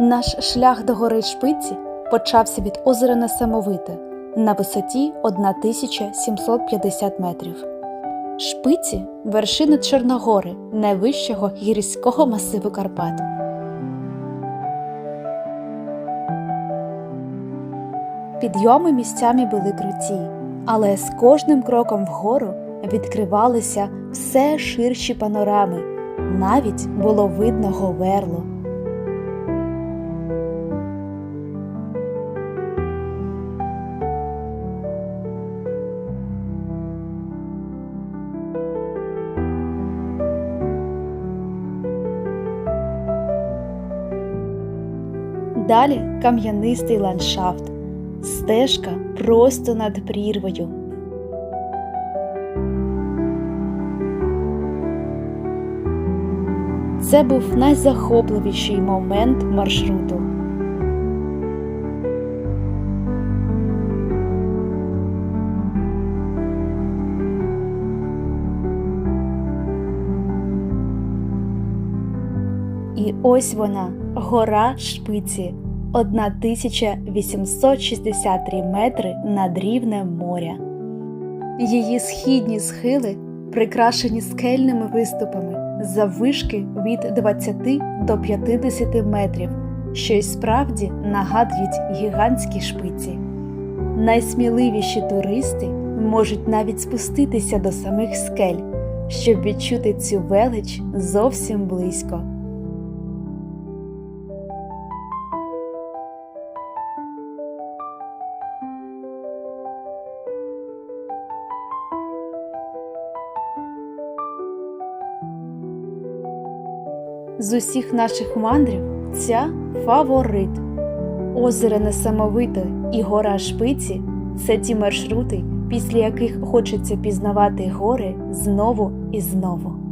Наш шлях до гори Шпиці почався від озера Несамовите на висоті 1750 метрів. Шпиці вершина Чорногори, найвищого гірського масиву Карпат. Підйоми місцями були круті, але з кожним кроком вгору відкривалися все ширші панорами. Навіть було видно говерло. Далі кам'янистий ландшафт, стежка просто над прірвою. Це був найзахопливіший момент маршруту. І ось вона, гора Шпиці, 1863 метри над рівнем моря. Її східні схили прикрашені скельними виступами заввишки від 20 до 50 метрів, що й справді нагадують гігантські шпиці. Найсміливіші туристи можуть навіть спуститися до самих скель, щоб відчути цю велич зовсім близько. З усіх наших мандрів ця фаворит. Озеро Несамовите і гора Шпиці це ті маршрути, після яких хочеться пізнавати гори знову і знову.